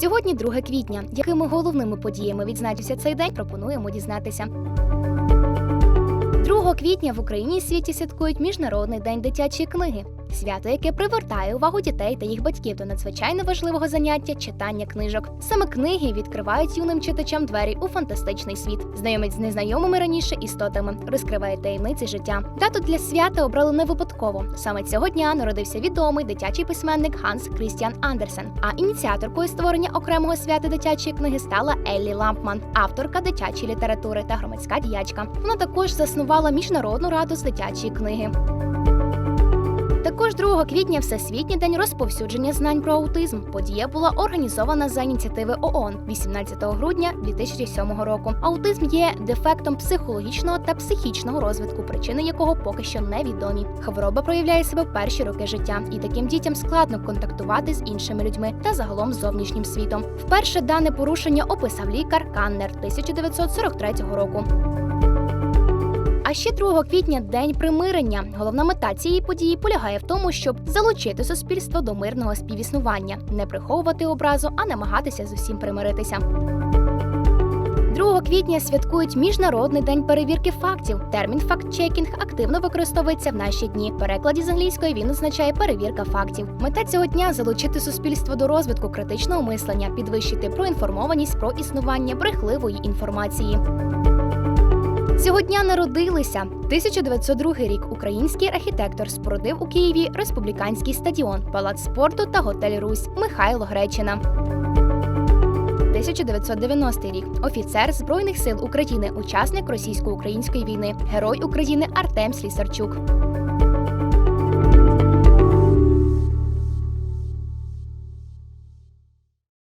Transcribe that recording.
Сьогодні 2 квітня. Якими головними подіями відзначився цей день, пропонуємо дізнатися. 2 квітня в Україні і світі святкують Міжнародний день дитячої книги. Свято, яке привертає увагу дітей та їх батьків до надзвичайно важливого заняття читання книжок. Саме книги відкривають юним читачам двері у фантастичний світ, знайомить з незнайомими раніше істотами, розкриває таємниці життя. Дату для свята обрали не випадково. Саме цього дня народився відомий дитячий письменник Ханс Крістіан Андерсен. А ініціаторкою створення окремого свята дитячої книги стала Еллі Лампман, авторка дитячої літератури та громадська діячка. Вона також заснувала міжнародну раду з дитячої книги. Також 2 квітня Всесвітній день розповсюдження знань про аутизм. Подія була організована за ініціативи ООН 18 грудня 2007 року. Аутизм є дефектом психологічного та психічного розвитку, причини якого поки що невідомі. Хвороба проявляє себе в перші роки життя, і таким дітям складно контактувати з іншими людьми та загалом з зовнішнім світом. Вперше дане порушення описав лікар Каннер 1943 року. А ще 2 квітня день примирення. Головна мета цієї події полягає в тому, щоб залучити суспільство до мирного співіснування, не приховувати образу, а намагатися з усім примиритися. 2 квітня святкують Міжнародний день перевірки фактів. Термін факт-чекінг активно використовується в наші дні. В перекладі з англійської він означає перевірка фактів. Мета цього дня залучити суспільство до розвитку критичного мислення, підвищити проінформованість про існування брехливої інформації. Цього дня народилися 1902 рік. Український архітектор спорудив у Києві республіканський стадіон, палац спорту та готель Русь Михайло Гречина. 1990 рік. Офіцер Збройних сил України, учасник російсько-української війни, герой України Артем Слісарчук.